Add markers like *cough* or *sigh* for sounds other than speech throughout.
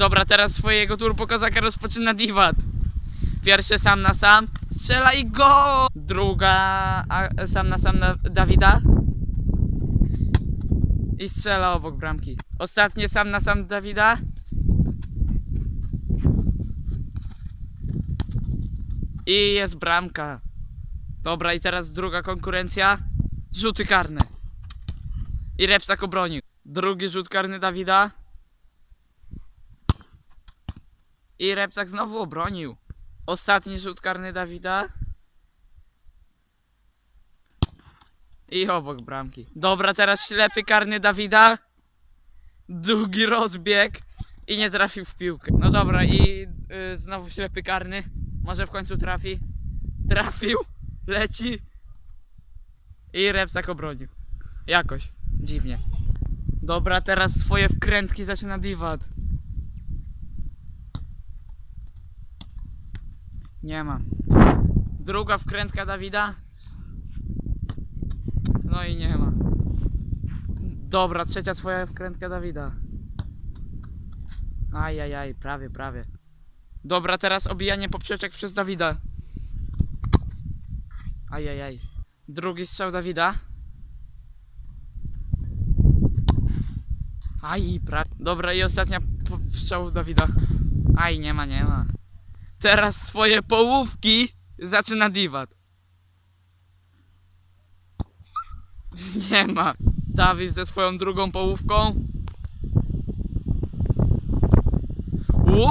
Dobra, teraz swojego turbo kozaka rozpoczyna Diwat. Pierwszy sam na sam. Strzela i go! Druga a, sam na sam na Dawida. I strzela obok bramki. Ostatnie sam na sam Dawida. I jest bramka. Dobra, i teraz druga konkurencja. Rzuty karne. I Repsak obronił. Drugi rzut karny Dawida. I Repsak znowu obronił. Ostatni rzut karny Dawida. I obok bramki. Dobra, teraz ślepy karny Dawida. Długi rozbieg. I nie trafił w piłkę. No dobra, i y, znowu ślepy karny. Może w końcu trafi. Trafił. Leci. I Repsak obronił. Jakoś. Dziwnie. Dobra, teraz swoje wkrętki zaczyna Diwad. Nie ma. Druga wkrętka Dawida. No i nie ma. Dobra, trzecia swoja wkrętka Dawida. Ajajaj, prawie, prawie. Dobra, teraz obijanie poprzeczek przez Dawida. Ajajaj. Drugi strzał Dawida. Aj, pra... Dobra, i ostatnia strzał Dawida. Aj, nie ma, nie ma. Teraz swoje połówki zaczyna Diwat. *laughs* Nie ma. Dawid ze swoją drugą połówką. U!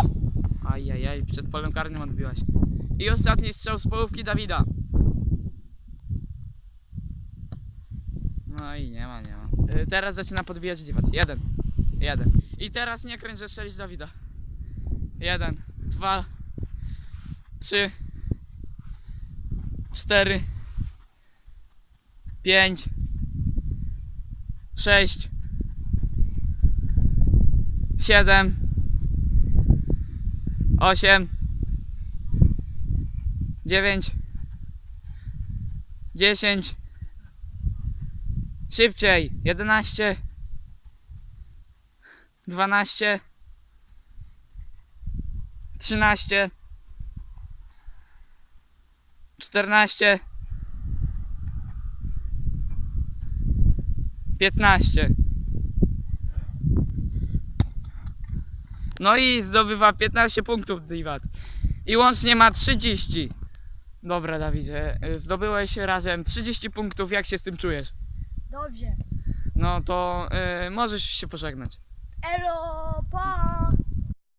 Ajajaj, przed polem karnym odbiłaś. I ostatni strzał z połówki Dawida. No i nie ma, nie ma. Y, Teraz zaczyna podbijać Diwat. Jeden. Jeden. I teraz nie kręć, że strzelić Dawida. Jeden, dwa, trzy, cztery, pięć, sześć, siedem, osiem, dziewięć, dziesięć, szybciej, jedenaście, dwanaście, trzynaście, czternaście, piętnaście. No i zdobywa 15 punktów Diwat. I łącznie ma 30. Dobra, Dawidzie, zdobyłeś razem 30 punktów. Jak się z tym czujesz? Dobrze. No to y, możesz się pożegnać. Elo, pa!